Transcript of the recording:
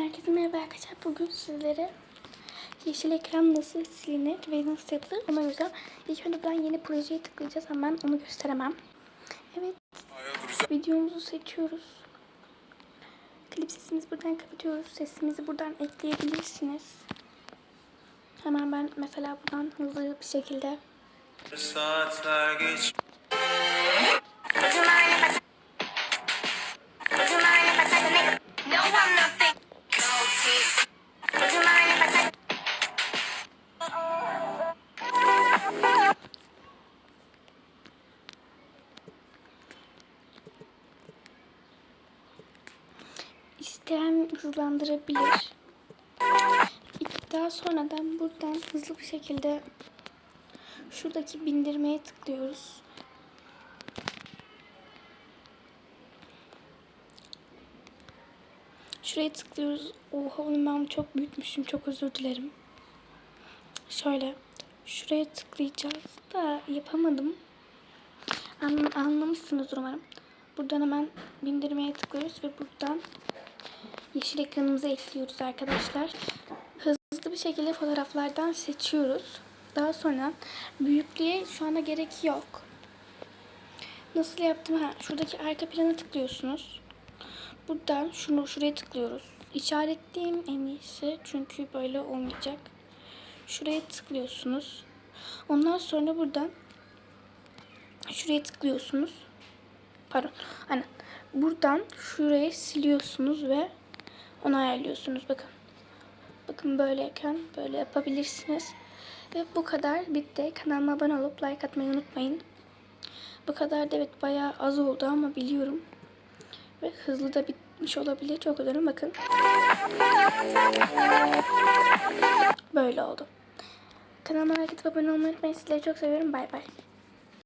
Herkese merhaba arkadaşlar. Bugün sizlere yeşil ekran nasıl silinir ve nasıl yapılır ona göre ilk önce buradan yeni projeye tıklayacağız ama ben onu gösteremem. Evet. Videomuzu seçiyoruz. Klip sesimizi buradan kapatıyoruz. Sesimizi buradan ekleyebilirsiniz. Hemen ben mesela buradan hızlı bir şekilde Saatler geç isteyen hızlandırabilir. Daha sonradan buradan hızlı bir şekilde şuradaki bindirmeye tıklıyoruz. Şuraya tıklıyoruz. Oha oğlum ben çok büyütmüşüm. Çok özür dilerim. Şöyle. Şuraya tıklayacağız da yapamadım. An anlamışsınızdır umarım. Buradan hemen bindirmeye tıklıyoruz ve buradan yeşil ekranımıza ekliyoruz arkadaşlar. Hızlı bir şekilde fotoğraflardan seçiyoruz. Daha sonra büyüklüğe şu anda gerek yok. Nasıl yaptım? Ha, şuradaki arka plana tıklıyorsunuz. Buradan şunu şuraya tıklıyoruz. İşaretleyeyim en iyisi çünkü böyle olmayacak. Şuraya tıklıyorsunuz. Ondan sonra buradan şuraya tıklıyorsunuz. Pardon. Hani buradan şuraya siliyorsunuz ve onu ayarlıyorsunuz. Bakın. Bakın böyleyken böyle yapabilirsiniz. Ve bu kadar bitti. Kanalıma abone olup like atmayı unutmayın. Bu kadar da evet bayağı az oldu ama biliyorum. Ve hızlı da bitmiş olabilir. Çok özür dilerim. Bakın. Böyle oldu. Kanalıma like atıp abone olmayı unutmayın. Sizleri çok seviyorum. Bay bay.